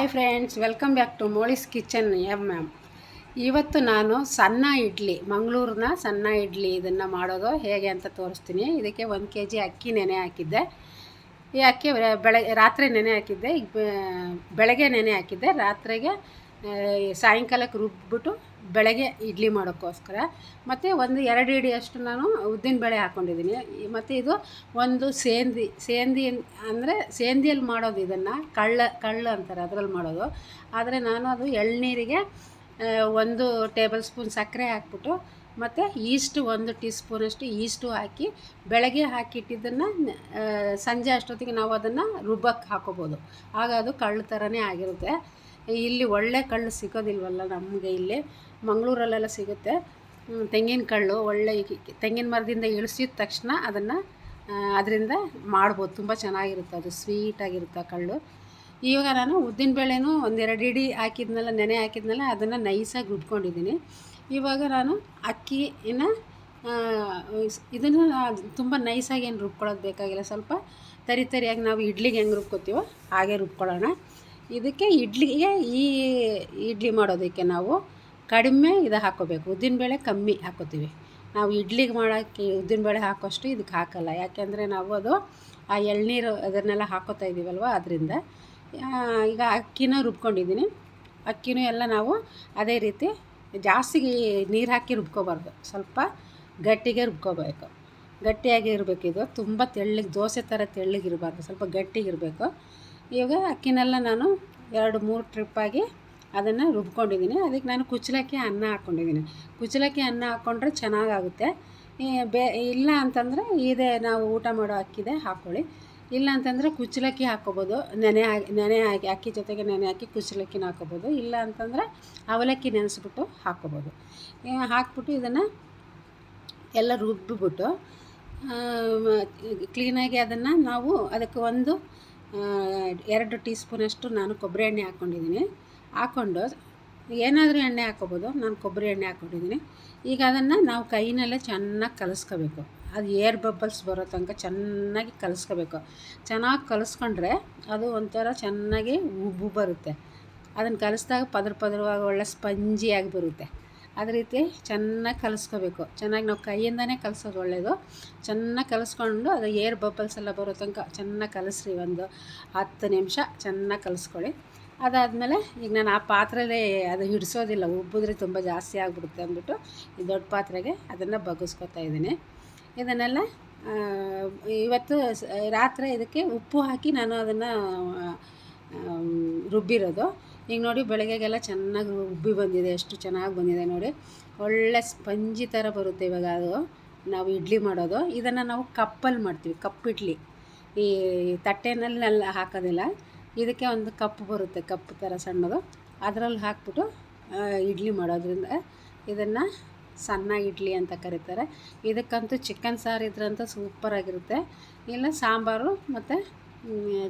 Hi friends, welcome back to Molly's kitchen M ma'am. ಇವತ್ತು ನಾನು ಸಣ್ಣ ಇಡ್ಲಿ, ಮಂಗಳೂರಿನ ಸಣ್ಣ ಇಡ್ಲಿ ಇದನ್ನು ಮಾಡೋದು ಹೇಗೆ ಅಂತ ತೋರಿಸ್ತೀನಿ. ಇದಕ್ಕೆ ಒಂದು ಕೆ ಜಿ ಅಕ್ಕಿ ನೆನೆ ಹಾಕಿದ್ದೆ. ಈ ಅಕ್ಕಿ ಬೆಳಗ್ಗೆ ರಾತ್ರಿ ನೆನೆ ಹಾಕಿದ್ದೆ. ಬೆಳಗ್ಗೆ ನೆನೆ ಹಾಕಿದ್ದೆ. ರಾತ್ರಿಗೆ ಸಾಯಂಕಾಲಕ್ಕೆ ರುಬ್ಬಿಬಿಟ್ಟು ಬೆಳಗ್ಗೆ ಇಡ್ಲಿ ಮಾಡೋಕ್ಕೋಸ್ಕರ. ಮತ್ತು ಒಂದು ಎರಡು ಇಡಿಯಷ್ಟು ನಾನು ಉದ್ದಿನ ಬೇಳೆ ಹಾಕ್ಕೊಂಡಿದ್ದೀನಿ ಮತ್ತು ಇದು ಒಂದು ಸೇಂದಿ ಸೇಂದಿ ಅಂದರೆ ಸೇಂದಿಯಲ್ಲಿ ಮಾಡೋದು ಇದನ್ನು, ಕಳ್ಳ ಕಳ್ಳ ಅಂತಾರೆ ಅದರಲ್ಲಿ ಮಾಡೋದು. ಆದರೆ ನಾನು ಅದು ಎಳ್ನೀರಿಗೆ ಒಂದು ಟೇಬಲ್ ಸ್ಪೂನ್ ಸಕ್ಕರೆ ಹಾಕ್ಬಿಟ್ಟು, ಮತ್ತು ಈಸ್ಟು ಒಂದು ಟೀ ಸ್ಪೂನಷ್ಟು ಈಸ್ಟು ಹಾಕಿ, ಬೆಳಗ್ಗೆ ಹಾಕಿಟ್ಟಿದ್ದನ್ನು ಸಂಜೆ ಅಷ್ಟೊತ್ತಿಗೆ ನಾವು ಅದನ್ನು ರುಬ್ಬಕ್ಕೆ ಹಾಕೋಬೋದು. ಆಗ ಅದು ಕಳ್ಳು ಥರನೇ ಆಗಿರುತ್ತೆ. ಇಲ್ಲಿ ಒಳ್ಳೆ ಕಳ್ಳು ಸಿಗೋದಿಲ್ವಲ್ಲ ನಮಗೆ ಇಲ್ಲಿ. ಮಂಗಳೂರಲ್ಲೆಲ್ಲ ಸಿಗುತ್ತೆ. ತೆಂಗಿನ ಕಳ್ಳು ಒಳ್ಳೆ ತೆಂಗಿನ ಮರದಿಂದ ಇಳಿಸಿದ ತಕ್ಷಣ ಅದನ್ನು ಅದರಿಂದ ಮಾಡ್ಬೋದು. ತುಂಬ ಚೆನ್ನಾಗಿರುತ್ತೆ ಅದು, ಸ್ವೀಟಾಗಿರುತ್ತೆ ಕಳ್ಳು ಇವಾಗ ನಾನು ಉದ್ದಿನಬೇಳೆನೂ ಒಂದೆರಡು ಇಡಿ ಹಾಕಿದ್ನಲ್ಲ, ನೆನೆ ಹಾಕಿದ್ನಲ್ಲ, ಅದನ್ನು ನೈಸಾಗಿ ರುಬ್ಕೊಂಡಿದ್ದೀನಿ. ಇವಾಗ ನಾನು ಅಕ್ಕಿನ ಇದನ್ನು ತುಂಬ ನೈಸಾಗಿ ಏನು ರುಬ್ಕೊಳ್ಳೋದು ಬೇಕಾಗಿಲ್ಲ. ಸ್ವಲ್ಪ ತರಿ ತರಿಯಾಗಿ ನಾವು ಇಡ್ಲಿಗೆ ಹೆಂಗೆ ರುಬ್ಕೋತೀವೋ ಹಾಗೆ ರುಬ್ಕೊಳ್ಳೋಣ. ಇದಕ್ಕೆ ಇಡ್ಲಿಗೆ ಈ ಇಡ್ಲಿ ಮಾಡೋದಕ್ಕೆ ನಾವು ಕಡಿಮೆ ಇದು ಹಾಕ್ಕೋಬೇಕು. ಉದ್ದಿನಬೇಳೆ ಕಮ್ಮಿ ಹಾಕೋತೀವಿ ನಾವು ಇಡ್ಲಿಗೆ ಮಾಡೋಕ್ಕೆ ಉದ್ದಿನಬೇಳೆ ಹಾಕೋಷ್ಟು ಇದಕ್ಕೆ ಹಾಕಲ್ಲ. ಯಾಕೆಂದರೆ ನಾವು ಅದು ಆ ಎಳ್ನೀರು ಅದನ್ನೆಲ್ಲ ಹಾಕೋತಾ ಇದ್ದೀವಲ್ವ ಅದರಿಂದ. ಈಗ ಅಕ್ಕಿನ ರುಬ್ಕೊಂಡಿದ್ದೀನಿ. ಅಕ್ಕಿನೂ ಎಲ್ಲ ನಾವು ಅದೇ ರೀತಿ ಜಾಸ್ತಿ ನೀರು ಹಾಕಿ ರುಬ್ಕೋಬಾರ್ದು. ಸ್ವಲ್ಪ ಗಟ್ಟಿಗೆ ರುಬ್ಕೋಬೇಕು. ಗಟ್ಟಿಯಾಗಿ ಇರಬೇಕಿದು ತುಂಬ ತೆಳ್ಳಗೆ, ದೋಸೆ ಥರ ತೆಳ್ಳಗಿರಬಾರ್ದು ಸ್ವಲ್ಪ ಗಟ್ಟಿಗಿರಬೇಕು. ಇವಾಗ ಅಕ್ಕಿನೆಲ್ಲ ನಾನು ಎರಡು ಮೂರು ಟ್ರಿಪ್ಪಾಗಿ ಅದನ್ನು ರುಬ್ಕೊಂಡಿದ್ದೀನಿ. ಅದಕ್ಕೆ ನಾನು ಕುಚ್ಚಲಕ್ಕಿ ಅನ್ನ ಹಾಕ್ಕೊಂಡಿದ್ದೀನಿ. ಕುಚ್ಚಲಕ್ಕಿ ಅನ್ನ ಹಾಕ್ಕೊಂಡ್ರೆ ಚೆನ್ನಾಗಾಗುತ್ತೆ. ಬೇ, ಇಲ್ಲ ಅಂತಂದರೆ ಇದೇ, ನಾವು ಊಟ ಮಾಡೋ ಅಕ್ಕಿದೆ ಹಾಕ್ಕೊಳ್ಳಿ ಇಲ್ಲ ಅಂತಂದರೆ ಕುಚ್ಚಲಕ್ಕಿ ಹಾಕ್ಕೊಬೋದು. ನೆನೆ ಹಾಕಿ ನೆನೆ ಹಾಕಿ, ಅಕ್ಕಿ ಜೊತೆಗೆ ನೆನೆ ಹಾಕಿ ಕುಚ್ಚಲಕ್ಕಿನ ಹಾಕ್ಕೊಬೋದು. ಇಲ್ಲ ಅಂತಂದರೆ ಅವಲಕ್ಕಿ ನೆನೆಸ್ಬಿಟ್ಟು ಹಾಕ್ಕೊಬೋದು. ಹಾಕ್ಬಿಟ್ಟು ಇದನ್ನು ಎಲ್ಲ ರುಬ್ಬಿಬಿಟ್ಟು ಕ್ಲೀನಾಗಿ ಅದನ್ನು ನಾವು ಅದಕ್ಕೆ ಒಂದು ಎರಡು ಟೀ ಸ್ಪೂನಷ್ಟು ನಾನು ಕೊಬ್ಬರಿ ಎಣ್ಣೆ ಹಾಕ್ಕೊಂಡಿದ್ದೀನಿ. ಹಾಕ್ಕೊಂಡು ಏನಾದರೂ ಎಣ್ಣೆ ಹಾಕ್ಕೊಬೋದು ನಾನು ಕೊಬ್ಬರಿ ಎಣ್ಣೆ ಹಾಕ್ಕೊಂಡಿದ್ದೀನಿ. ಈಗ ಅದನ್ನು ನಾವು ಕೈನಲ್ಲೇ ಚೆನ್ನಾಗಿ ಕಲಿಸ್ಕೋಬೇಕು. ಅದು ಏರ್ ಬಬ್ಬಲ್ಸ್ ಬರೋ ತನಕ ಚೆನ್ನಾಗಿ ಕಲಿಸ್ಕೋಬೇಕು. ಚೆನ್ನಾಗಿ ಕಲಿಸ್ಕೊಂಡ್ರೆ ಅದು ಒಂಥರ ಚೆನ್ನಾಗಿ ಉಬ್ಬು ಬರುತ್ತೆ. ಅದನ್ನು ಕಲಿಸಿದಾಗ ಪದ್ರ ಪದರವಾಗಿ ಒಳ್ಳೆ ಸ್ಪಂಜಿಯಾಗಿ ಬರುತ್ತೆ. ಅದೇ ರೀತಿ ಚೆನ್ನಾಗಿ ಕಲಿಸ್ಕೋಬೇಕು. ಚೆನ್ನಾಗಿ ನಾವು ಕೈಯಿಂದನೇ ಕಲಿಸೋದು ಒಳ್ಳೆಯದು ಚೆನ್ನಾಗಿ ಕಲಿಸ್ಕೊಂಡು ಅದು ಏರ್ ಬಬ್ಬಲ್ಸ್ ಎಲ್ಲ ಬರೋ ತನಕ ಚೆನ್ನಾಗಿ ಕಲಿಸ್ರಿ ಒಂದು ಹತ್ತು ನಿಮಿಷ ಚೆನ್ನಾಗಿ ಕಲಿಸ್ಕೊಳ್ಳಿ. ಅದಾದಮೇಲೆ ಈಗ ನಾನು ಆ ಪಾತ್ರೆಲೇ ಅದು ಹಿಡಿಸೋದಿಲ್ಲ, ಉಬ್ಬಿದ್ರೆ ತುಂಬ ಜಾಸ್ತಿ ಆಗಿಬಿಡುತ್ತೆ ಅಂದ್ಬಿಟ್ಟು ಈ ದೊಡ್ಡ ಪಾತ್ರೆಗೆ ಅದನ್ನು ಬಗ್ಗಿಸ್ಕೊತಾ ಇದ್ದೀನಿ. ಇದನ್ನೆಲ್ಲ ಇವತ್ತು ರಾತ್ರಿ ಇದಕ್ಕೆ ಉಪ್ಪು ಹಾಕಿ ನಾನು ಅದನ್ನು ರುಬ್ಬಿರೋದು. ಈಗ ನೋಡಿ ಬೆಳಗ್ಗೆಗೆಲ್ಲ ಚೆನ್ನಾಗಿ ಉಬ್ಬಿ ಬಂದಿದೆ, ಎಷ್ಟು ಚೆನ್ನಾಗಿ ಬಂದಿದೆ ನೋಡಿ. ಒಳ್ಳೆ ಸ್ಪಂಜಿ ಥರ ಬರುತ್ತೆ ಇವಾಗ ಅದು. ನಾವು ಇಡ್ಲಿ ಮಾಡೋದು. ಇದನ್ನು ನಾವು ಕಪ್ಪಲ್ಲಿ ಮಾಡ್ತೀವಿ, ಕಪ್ಪಿಡ್ಲಿ. ಈ ತಟ್ಟೆನಲ್ಲಿ ಹಾಕೋದಿಲ್ಲ. ಇದಕ್ಕೆ ಒಂದು ಕಪ್ ಬರುತ್ತೆ ಕಪ್ ಥರ ಸಣ್ಣದು. ಅದರಲ್ಲಿ ಹಾಕ್ಬಿಟ್ಟು ಇಡ್ಲಿ ಮಾಡೋದ್ರಿಂದ ಇದನ್ನು ಸಣ್ಣ ಇಡ್ಲಿ ಅಂತ ಕರೀತಾರೆ. ಇದಕ್ಕಂತೂ ಚಿಕನ್ ಸಾರು ಇದ್ರಂತೂ ಸೂಪರಾಗಿರುತ್ತೆ ಇಲ್ಲ, ಸಾಂಬಾರು ಮತ್ತು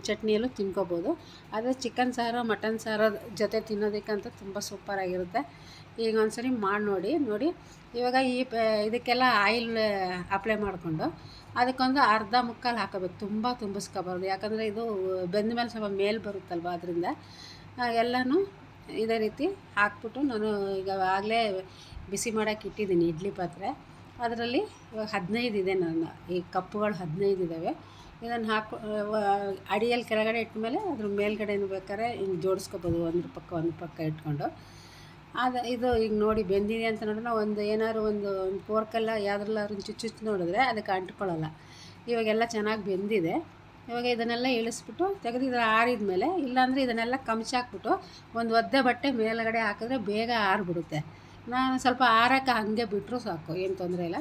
ಚಟ್ನಿಯಲ್ಲೂ ತಿನ್ಕೋಬೋದು. ಆದರೆ ಚಿಕನ್ ಸಾರು ಮಟನ್ ಸಾರು ಜೊತೆ ತಿನ್ನೋದಕ್ಕಂತೂ ತುಂಬ ಸೂಪರಾಗಿರುತ್ತೆ ಈಗ ಒಂದ್ಸರಿ ಮಾಡಿ ನೋಡಿ ನೋಡಿ. ಇವಾಗ ಈ, ಇದಕ್ಕೆಲ್ಲ ಆಯಿಲ್ ಅಪ್ಲೈ ಮಾಡಿಕೊಂಡು ಅದಕ್ಕೊಂದು ಅರ್ಧ ಮುಕ್ಕಾಲು ಹಾಕೋಬೇಕು. ತುಂಬ ತುಂಬಿಸ್ಕೋಬಾರ್ದು. ಯಾಕಂದರೆ ಇದು ಬೆಂದ ಮೇಲೆ ಸ್ವಲ್ಪ ಮೇಲೆ ಬರುತ್ತಲ್ವ ಅದರಿಂದ. ಎಲ್ಲನೂ ಇದೇ ರೀತಿ ಹಾಕ್ಬಿಟ್ಟು ನಾನು ಈಗ ಆಗಲೇ ಬಿಸಿ ಮಾಡೋಕೆ ಇಟ್ಟಿದ್ದೀನಿ ಇಡ್ಲಿ ಪಾತ್ರೆ. ಅದರಲ್ಲಿ ಇವಾಗ ಹದಿನೈದು ಇದೆ ನನ್ನ. ಈ ಕಪ್ಪುಗಳು ಹದಿನೈದು ಇದ್ದಾವೆ ಇದನ್ನು ಹಾಕು ಅಡಿಯಲ್ಲಿ ಕೆಳಗಡೆ ಇಟ್ಮೇಲೆ ಅದ್ರ ಮೇಲ್ಗಡೆನೂ ಬೇಕಾದ್ರೆ ಹಿಂಗೆ ಜೋಡಿಸ್ಕೋಬೋದು. ಒಂದು ಪಕ್ಕ ಒಂದು ಪಕ್ಕ ಇಟ್ಕೊಂಡು. ಅದು ಇದು ಈಗ ನೋಡಿ ಬೆಂದಿದೆ ಅಂತ ನೋಡಿದ್ರೆ ಒಂದು ಏನಾದ್ರು ಒಂದು ಒಂದು ಫೋರ್ಕೆಲ್ಲ ಯಾವ್ದ್ರಲ್ಲಾದ್ರು ಚುಚ್ಚು ನೋಡಿದ್ರೆ ಅದಕ್ಕೆ ಅಂಟ್ಕೊಳ್ಳಲ್ಲ. ಇವಾಗೆಲ್ಲ ಚೆನ್ನಾಗಿ ಬೆಂದಿದೆ. ಇವಾಗ ಇದನ್ನೆಲ್ಲ ಇಳಿಸ್ಬಿಟ್ಟು ತೆಗೆದು ಇದು ಆರಿದ ಮೇಲೆ ಇಲ್ಲಾಂದರೆ ಇದನ್ನೆಲ್ಲ ಕಮ್ಚಾಕ್ಬಿಟ್ಟು ಒಂದು ಒದ್ದೆ ಬಟ್ಟೆ ಮೇಲುಗಡೆ ಹಾಕಿದ್ರೆ ಬೇಗ ಆರಿಬಿಡುತ್ತೆ. ನಾನು ಸ್ವಲ್ಪ ಆರಕ್ಕೆ ಹಾಗೆ ಬಿಟ್ಟರು ಸಾಕು, ಏನು ತೊಂದರೆ ಇಲ್ಲ.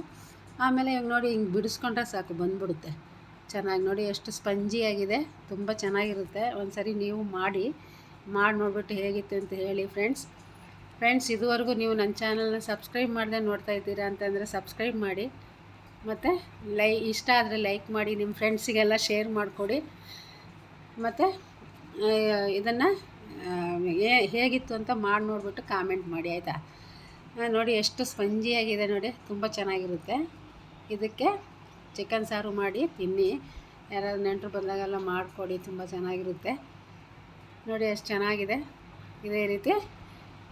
ಆಮೇಲೆ ಇವಾಗ ನೋಡಿ ಹಿಂಗೆ ಬಿಡಿಸ್ಕೊಂಡ್ರೆ ಸಾಕು, ಬಂದ್ಬಿಡುತ್ತೆ. ಚೆನ್ನಾಗಿ ನೋಡಿ ಎಷ್ಟು ಸ್ಪಂಜಿಯಾಗಿದೆ ತುಂಬ ಚೆನ್ನಾಗಿರುತ್ತೆ. ಒಂದು ಸರಿ ನೀವು ಮಾಡಿ ಮಾಡಿ ನೋಡಿಬಿಟ್ಟು ಹೇಗಿತ್ತು ಅಂತ ಹೇಳಿ ಫ್ರೆಂಡ್ಸ್ ಫ್ರೆಂಡ್ಸ್ ಇದುವರೆಗೂ ನೀವು ನನ್ನ ಚಾನಲ್ನ ಸಬ್ಸ್ಕ್ರೈಬ್ ಮಾಡದೆ ನೋಡ್ತಾ ಇದ್ದೀರಾ ಅಂತಂದರೆ ಸಬ್ಸ್ಕ್ರೈಬ್ ಮಾಡಿ. ಮತ್ತು ಲೈ, ಇಷ್ಟ ಆದರೆ ಲೈಕ್ ಮಾಡಿ ನಿಮ್ಮ ಫ್ರೆಂಡ್ಸಿಗೆಲ್ಲ ಶೇರ್ ಮಾಡಿಕೊಡಿ. ಮತ್ತು ಇದನ್ನು ಹೇಗಿತ್ತು ಅಂತ ಮಾಡಿ ನೋಡಿಬಿಟ್ಟು ಕಾಮೆಂಟ್ ಮಾಡಿ, ಆಯಿತಾ? ನೋಡಿ ಎಷ್ಟು ಸ್ಪಂಜಿಯಾಗಿದೆ ನೋಡಿ, ತುಂಬ ಚೆನ್ನಾಗಿರುತ್ತೆ. ಇದಕ್ಕೆ ಚಿಕನ್ ಸಾರು ಮಾಡಿ, ತಿನ್ನಿ. ಯಾರಾದ್ರು ನೆಂಟರು ಬಂದಾಗೆಲ್ಲ ಮಾಡಿಕೊಡಿ, ತುಂಬ ಚೆನ್ನಾಗಿರುತ್ತೆ. ನೋಡಿ ಎಷ್ಟು ಚೆನ್ನಾಗಿದೆ. ಇದೇ ರೀತಿ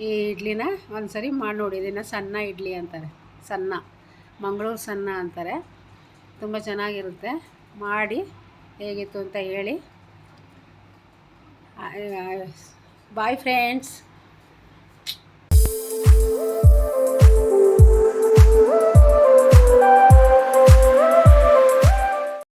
ಈ ಇಡ್ಲಿನ ಒಂದು ಸರಿ ಮಾಡಿ ನೋಡಿ. ಇದನ್ನು ಸಣ್ಣ ಇಡ್ಲಿ ಅಂತಾರೆ. ಸಣ್ಣ. ಮಂಗಳೂರು ಸಣ್ಣ ಅಂತಾರೆ. ತುಂಬ ಚೆನ್ನಾಗಿರುತ್ತೆ. ಮಾಡಿ ಹೇಗಿತ್ತು ಅಂತ ಹೇಳಿ. Bye friends.